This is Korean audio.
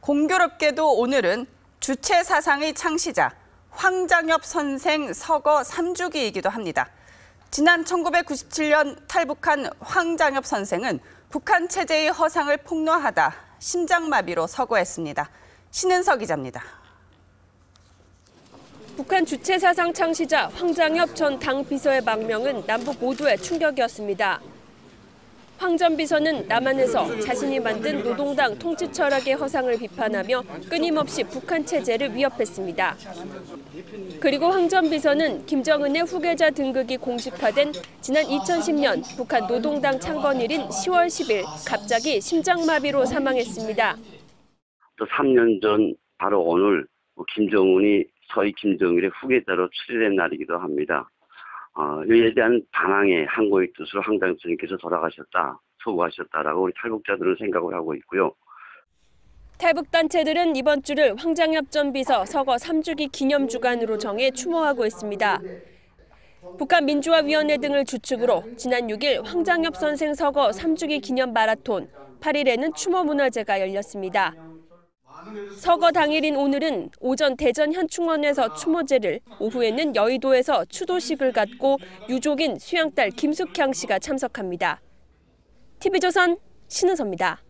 공교롭게도 오늘은 주체 사상의 창시자 황장엽 선생 서거 3주기이기도 합니다. 지난 1997년 탈북한 황장엽 선생은 북한 체제의 허상을 폭로하다 심장마비로 서거했습니다. 신은석 기자입니다. 북한 주체 사상 창시자 황장엽 전 당 비서의 망명은 남북 모두에 충격이었습니다. 황 전 비서는 남한에서 자신이 만든 노동당 통치 철학의 허상을 비판하며 끊임없이 북한 체제를 위협했습니다. 그리고 황 전 비서는 김정은의 후계자 등극이 공식화된 지난 2010년 북한 노동당 창건일인 10월 10일 갑자기 심장마비로 사망했습니다. 또 3년 전 바로 오늘 김정은이 서희 김정일의 후계자로 추대된 날이기도 합니다. 어, 이에 대한 반항의 항고의 뜻으로 황당 스님께서 돌아가셨다, 소구하셨다라고 우리 탈북자들은 생각을 하고 있고요. 탈북 단체들은 이번 주를 황장엽 전 비서 서거 3주기 기념 주간으로 정해 추모하고 있습니다. 북한 민주화위원회 등을 주축으로 지난 6일 황장엽 선생 서거 3주기 기념 마라톤, 8일에는 추모 문화제가 열렸습니다. 서거 당일인 오늘은 오전 대전 현충원에서 추모제를, 오후에는 여의도에서 추도식을 갖고 유족인 수양딸 김숙향 씨가 참석합니다. TV조선 신은서입니다.